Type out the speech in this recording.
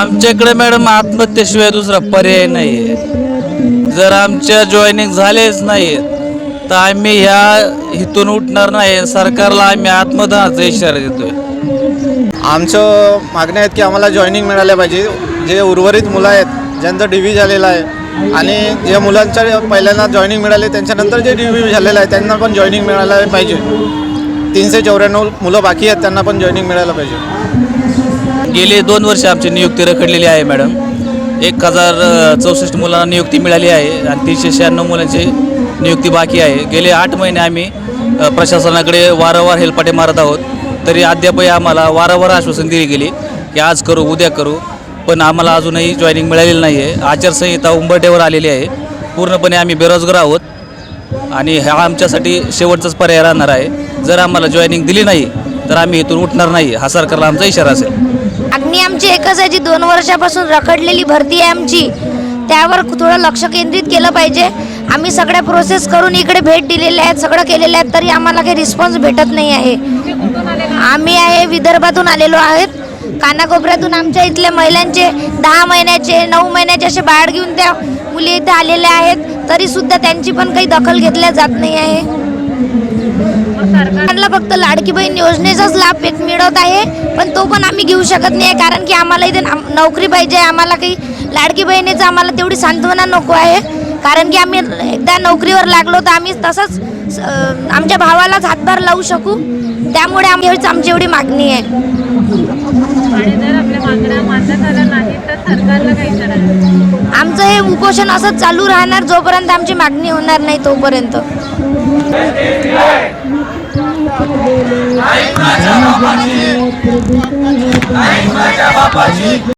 आमच्याकडे मॅडम आत्महत्येशिवाय दुसरा पर्याय नाही आहे जर आमच्या जॉईनिंग झालेच नाही तर आम्ही ह्या इथून उठणार नाही सरकारला आम्ही आत्मदनाचा इशारा देतोय. आमचं मागणी आहेत की आम्हाला जॉईनिंग मिळाल्या पाहिजे. जे उर्वरित मुलं आहेत ज्यांचं डी व्ही आहे आणि जे मुलांच्या पहिल्यांदा जॉईनिंग मिळाले त्यांच्यानंतर जे डिव्ही झालेलं आहे त्यांना पण जॉईनिंग मिळायला पाहिजे. तीनशे चौऱ्याण्णव मुलं बाकी आहेत त्यांना पण जॉईनिंग मिळायला पाहिजे. गेले दोन वर्ष आमची नियुक्ती रखडलेली आहे मॅडम. एक हजार चौसष्ट मुलांना नियुक्ती मिळाली आहे आणि तीनशे शहाण्णव मुलांची नियुक्ती बाकी आहे. गेले आठ महिने आम्ही प्रशासनाकडे वारंवार हेलपाटे मारत आहोत. तरी अद्यापही आम्हाला वारंवार आश्वासन दिली गेली की आज करू उद्या करू. पण आम्हाला अजूनही जॉईनिंग मिळालेली नाही आहे आचारसंहिता उंबरठ्यावर आलेली आहे. पूर्णपणे आम्ही बेरोजगार आहोत आणि हा आमच्यासाठी शेवटचाच पर्याय राहणार आहे. जर आम्हाला जॉईनिंग दिली नाही तर आम्ही इथून उठणार नाही हा सरकारला आमचा इशारा असेल. मागणी आमची एकच आहे जी दोन वर्षापासून रखडलेली भरती आहे आमची. त्यावर थोडं लक्ष केंद्रित केलं पाहिजे. आम्ही सगळ्या प्रोसेस करून इकडे भेट दिलेल्या आहेत सगळं केलेलं आहे तरी आम्हाला काही रिस्पॉन्स भेटत नाही आहे. आम्ही आहे विदर्भातून आलेलो आहेत. कानाकोपऱ्यातून आमच्या इथल्या महिलांचे दहा महिन्याचे नऊ महिन्याचे असे बाळ घेऊन त्या मुली इथे आलेल्या आहेत. तरीसुद्धा त्यांची पण काही दखल घेतल्या जात नाही आहे. सरकारला फक्त लाडकी बहीण योजनेचाच लाभ एक मिळत आहे पण तो पण आम्ही घेऊ शकत नाही कारण की आम्हाला इथे नोकरी पाहिजे आम्हाला काही लाडकी बहिणीचं आम्हाला तेवढी सांत्वना नको आहे कारण की आम्ही एकदा नोकरीवर लागलो तर आम्ही तसंच आमच्या भावालाच हातभार लावू शकू त्यामुळे आम- हेच आमची एवढी मागणी आहे. आमचं हे उपोषण असंच चालू राहणार जोपर्यंत आमची मागणी होणार नाही तोपर्यंत. Ainda acabar a partida. A gente vai acabar a partida.